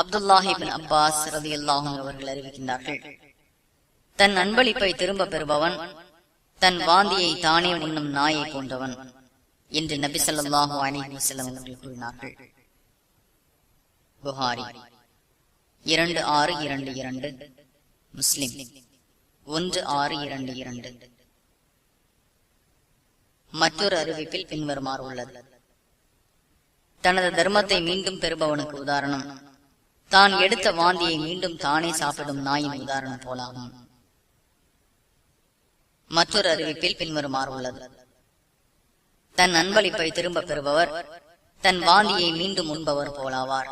அப்துல்லாஹிபின் Abbas ரதி அல்லாஹும் அவர்கள் அறிவிக்கின்றார்கள். தன் அன்பளிப்பை திரும்ப பெறுபவன் தன் வாந்தியை தானே உண்ணும் நாயை போன்றவன் என்று நபி ஸல்லல்லாஹு அலைஹி வஸல்லம் அவர்கள் கூறினார்கள். புகாரி இரண்டு ஆறு இரண்டு இரண்டு முஸ்லிம் ஒன்று ஆறு இரண்டு இரண்டு. மற்றொரு அறிவிப்பில் பின்வருமாறு உள்ளது. தனது தர்மத்தை மீண்டும் பெறுபவனுக்கு உதாரணம் தான் எடுத்த வாந்தியை மீண்டும் தானே சாப்பிடும் நாயின் உதாரணம் போலாகும் மற்றொரு அறிவிப்பில் பின்வருமாறு உள்ளது. தன் அன்பளிப்பை திரும்ப பெறுபவர் தன் வாந்தியை மீண்டும் உண்பவர் போலாவார்.